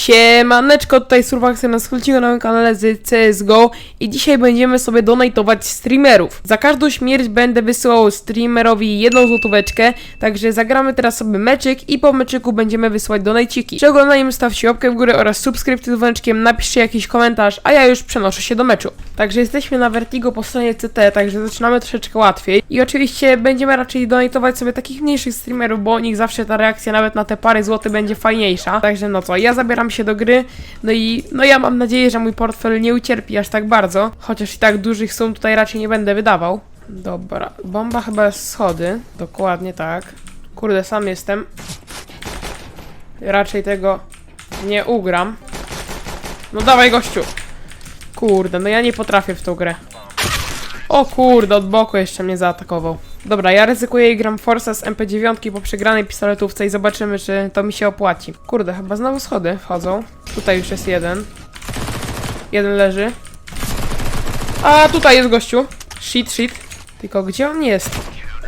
Siemaneczko, tutaj Surfaxer na skróciku na moim kanale z CSGO i dzisiaj będziemy sobie donatować streamerów. Za każdą śmierć będę wysyłał streamerowi jedną złotóweczkę, także zagramy teraz sobie meczyk i po meczyku będziemy wysyłać donajciki. Przy oglądaniu stawcie łapkę w górę oraz subskrypcję z dzwoneczkiem, napiszcie jakiś komentarz, a ja już przenoszę się do meczu. Także jesteśmy na Vertigo po stronie CT, także zaczynamy troszeczkę łatwiej i oczywiście będziemy raczej donatować sobie takich mniejszych streamerów, bo u nich zawsze ta reakcja nawet na te pary złoty będzie fajniejsza. Także no co, ja zabieram się do gry, no i no ja mam nadzieję, że mój portfel nie ucierpi aż tak bardzo, chociaż i tak dużych sum tutaj raczej nie będę wydawał. Dobra, bomba chyba z schody, dokładnie tak. Kurde, sam jestem. Raczej tego nie ugram. No dawaj gościu. Kurde, no ja nie potrafię w tą grę. O kurde, od boku jeszcze mnie zaatakował. Dobra, ja ryzykuję i gram Forza z MP9 po przegranej pistoletówce i zobaczymy, czy to mi się opłaci. Kurde, chyba znowu schody wchodzą. Tutaj już jest jeden. Jeden leży. A, tutaj jest gościu. Shit, shit. Tylko gdzie on jest?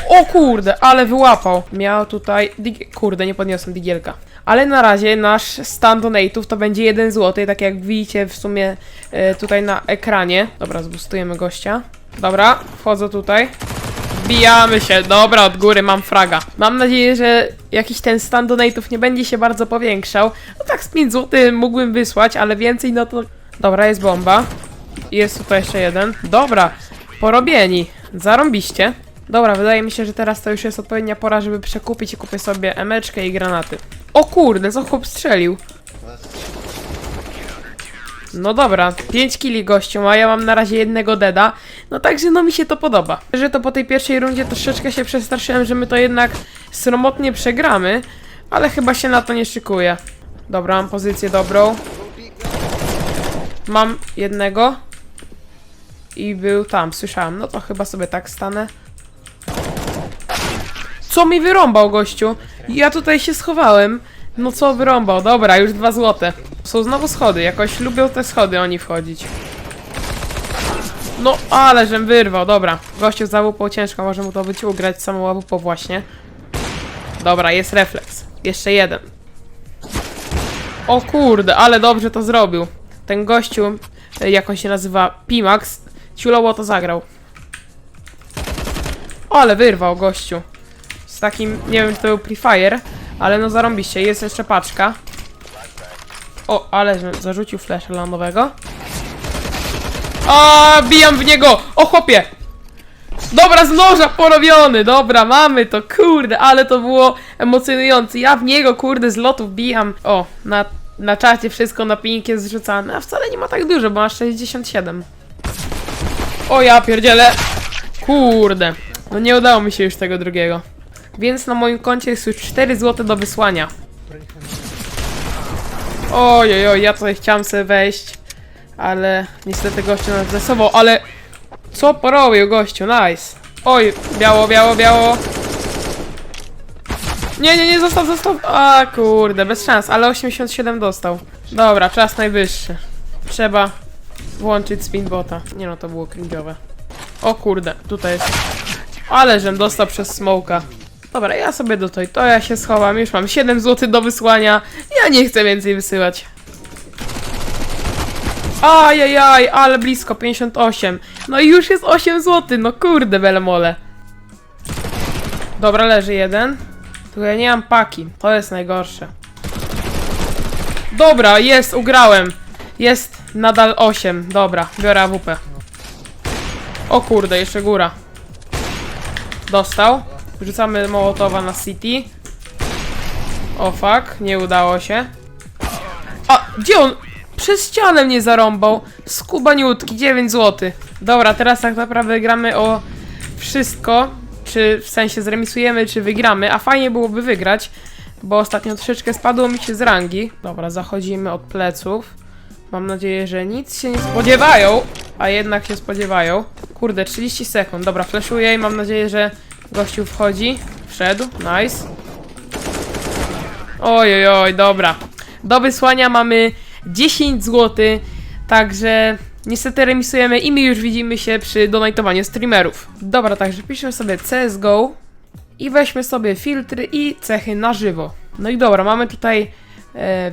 O kurde, ale wyłapał. Miał tutaj... Kurde, nie podniosłem digielka. Ale na razie nasz stan donate'ów to będzie 1 zł, tak jak widzicie w sumie e, tutaj na ekranie. Dobra, zbustujemy gościa. Dobra, wchodzę tutaj. Wbijamy się, dobra, od góry mam fraga. Mam nadzieję, że jakiś ten stan donate'ów nie będzie się bardzo powiększał. No tak z 5 zł mógłbym wysłać, ale więcej no to... Dobra, jest bomba. Jest tutaj jeszcze jeden. Dobra, porobieni. Zarąbiście. Dobra, wydaje mi się, że teraz to już jest odpowiednia pora, żeby przekupić i kupię sobie emeczkę i granaty. O kurde, co chłop strzelił? No dobra, 5 kili gościu, a ja mam na razie jednego deda. No także no mi się to podoba. Że to po tej pierwszej rundzie troszeczkę się przestraszyłem, że my to jednak sromotnie przegramy, ale chyba się na to nie szykuję. Dobra, mam pozycję dobrą. Mam jednego. I był tam, słyszałem. No to chyba sobie tak stanę. Co mi wyrąbał, gościu? Ja tutaj się schowałem. No co wyrąbał? Dobra, już dwa złote. Są znowu schody, jakoś lubią te schody oni wchodzić. No, ale żem wyrwał, dobra. Gościu za łupą ciężko, może mu to być ugrać samą łupą właśnie. Dobra, jest refleks. Jeszcze jeden. O kurde, ale dobrze to zrobił. Ten gościu, e, jak on się nazywa, Pimax, ciulowo to zagrał. Ale wyrwał gościu. Z takim, nie wiem czy to był Prefire, ale no zarąbiście, jest jeszcze paczka. O, ale zarzucił flasha lądowego. A, bijam w niego! O chłopie! Dobra, z noża porobiony! Dobra, mamy to, kurde, ale to było emocjonujące. Ja w niego, kurde, z lotów bijam. O, na, na czacie wszystko na ping jest zrzucane, a wcale nie ma tak dużo, bo masz 67. O ja pierdzielę! Kurde, no nie udało mi się już tego drugiego. Więc na moim koncie jest już 4 zł do wysłania. Ojej, oj, ja tutaj chciałam sobie wejść, ale niestety gościu nas zdesował, ale co porobił gościu, nice. Oj, biało, biało, biało. Nie, nie, nie, zostaw, zostaw. A kurde, bez szans, ale 87 dostał. Dobra, czas najwyższy. Trzeba włączyć spinbota. Nie no, to było cringe'owe. O kurde, tutaj jest. Ale żem dostał przez smoka. Dobra, ja sobie do tej, to ja się schowam, już mam 7 zł do wysłania. Ja nie chcę więcej wysyłać. Ajajaj, ale blisko, 58. No i już jest 8 zł, no kurde belemole. Dobra, leży jeden. Tylko ja nie mam paki, to jest najgorsze. Dobra, jest, ugrałem. Jest nadal 8, dobra, biorę AWP. O kurde, jeszcze góra. Dostał. Rzucamy Mołotowa na City. O fuck, nie udało się. A, gdzie on? Przez ścianę mnie zarąbał. Skubaniutki, 9 zł. Dobra, teraz tak naprawdę gramy o wszystko. Czy w sensie zremisujemy, czy wygramy. A fajnie byłoby wygrać, bo ostatnio troszeczkę spadło mi się z rangi. Dobra, zachodzimy od pleców. Mam nadzieję, że nic się nie spodziewają, a jednak się spodziewają. Kurde, 30 sekund. Dobra, flashuję i mam nadzieję, że gościu wchodzi. Wszedł, nice. Oj, oj, dobra. Do wysłania mamy 10 zł, także niestety remisujemy i my już widzimy się przy donatowaniu streamerów. Dobra, także piszemy sobie CSGO i weźmy sobie filtry i cechy na żywo. No i dobra, mamy tutaj e,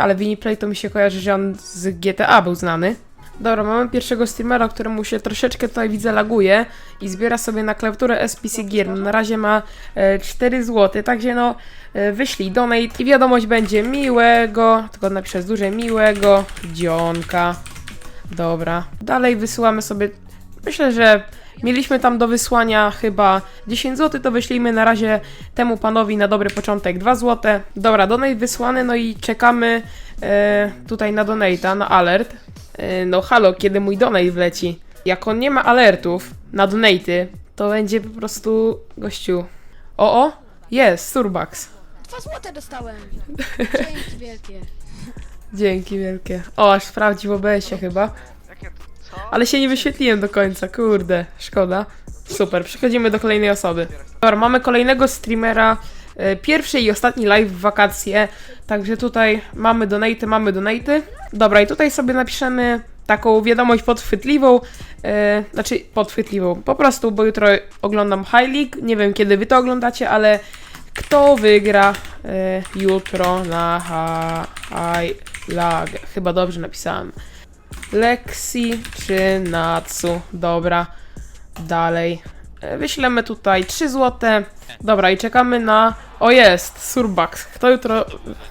ale Winiplay to mi się kojarzy, że on z GTA był znany. Dobra, mamy pierwszego streamera, któremu się troszeczkę tutaj widzę laguje i zbiera sobie na klawiaturę SPC Gear. Na razie ma e, 4 zł, także no e, wyślij donate i wiadomość będzie miłego, tylko napiszę z dużej miłego dzionka. Dobra. Dalej wysyłamy sobie, myślę, że mieliśmy tam do wysłania chyba 10 zł, to wyślijmy na razie temu panowi na dobry początek 2 zł. Dobra, donate wysłany, no i czekamy e, tutaj na donate'a, na alert. E, no halo, kiedy mój donate wleci? Jak on nie ma alertów na donaty, to będzie po prostu gościu. O, o, jest, Surbax. Dwa złote dostałem. Dzięki wielkie. Dzięki wielkie. O, aż sprawdzi w OBS-ie chyba. Ale się nie wyświetliłem do końca, kurde, szkoda. Super, przechodzimy do kolejnej osoby. Dobra, mamy kolejnego streamera. E, Pierwszy i ostatni live w wakacje. Także tutaj mamy donaty, mamy donaty. Dobra, i tutaj sobie napiszemy taką wiadomość podchwytliwą. E, znaczy, podchwytliwą. Po prostu, bo jutro oglądam High League. Nie wiem, kiedy wy to oglądacie, ale kto wygra e, jutro na High Lag? Chyba dobrze napisałem. Lexi czy Natsu? Dobra. Dalej. E, Wyślemy tutaj 3 złote. Dobra, i czekamy na... O jest! Surbax. Kto jutro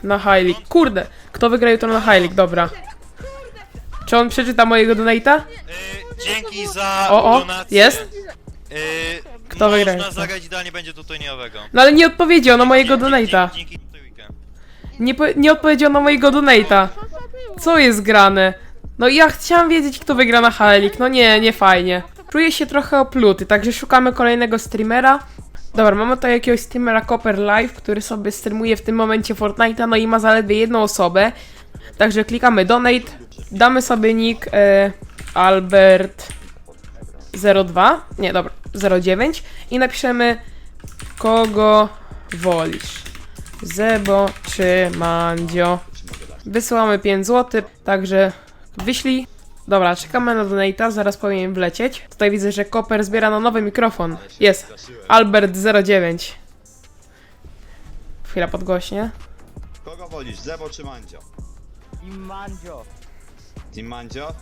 na League? Kurde! Kto wygra jutro na League? Dobra. Czy on przeczyta mojego donate'a? Y, dzięki za O, o, donację. jest? Y, Kto wygra Można zagrać idealnie będzie. No ale nie odpowiedział na mojego donate'a. Dzięki, dzięki trójkę. Nie, po, nie odpowiedział na mojego donate'a. Co jest grane? No ja chciałam wiedzieć, kto wygra na Halik. No nie, nie fajnie. Czuję się trochę opluty, także szukamy kolejnego streamera. Dobra, mamy tutaj jakiegoś streamera Copper Live, który sobie streamuje w tym momencie Fortnite'a, no i ma zaledwie jedną osobę. Także klikamy donate, damy sobie nick e, Albert02, nie dobra, 09 i napiszemy kogo wolisz. Zebo czy Mandzio. Wysyłamy 5 zł, także wyślij. Dobra, czekamy na donate'a, zaraz powinien wlecieć. Tutaj widzę, że Koper zbiera na nowy mikrofon. Jest. Albert09. Chwila podgłośnie. Kogo wolisz, Zebo czy Mandzio? I Mandzio. Team Mandzio?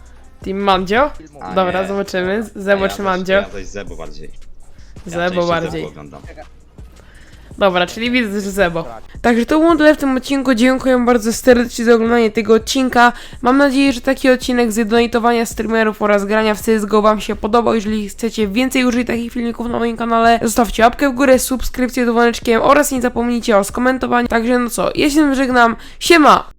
Team Mandzio? A Dobra, nie. zobaczymy. A Zebo ja czy Mandzio? Ja coś Zebo bardziej. Ja Zebo częściej bardziej. Zebo oglądam. Dobra, czyli widzę, że Zebo. Także to było tyle w tym odcinku. Dziękuję bardzo serdecznie za oglądanie tego odcinka. Mam nadzieję, że taki odcinek z donatowania streamerów oraz grania w CSGO Wam się podobał. Jeżeli chcecie więcej użyć takich filmików na moim kanale, zostawcie łapkę w górę, subskrypcję z dzwoneczkiem oraz nie zapomnijcie o skomentowaniu. Także no co, ja się żegnam. Siema!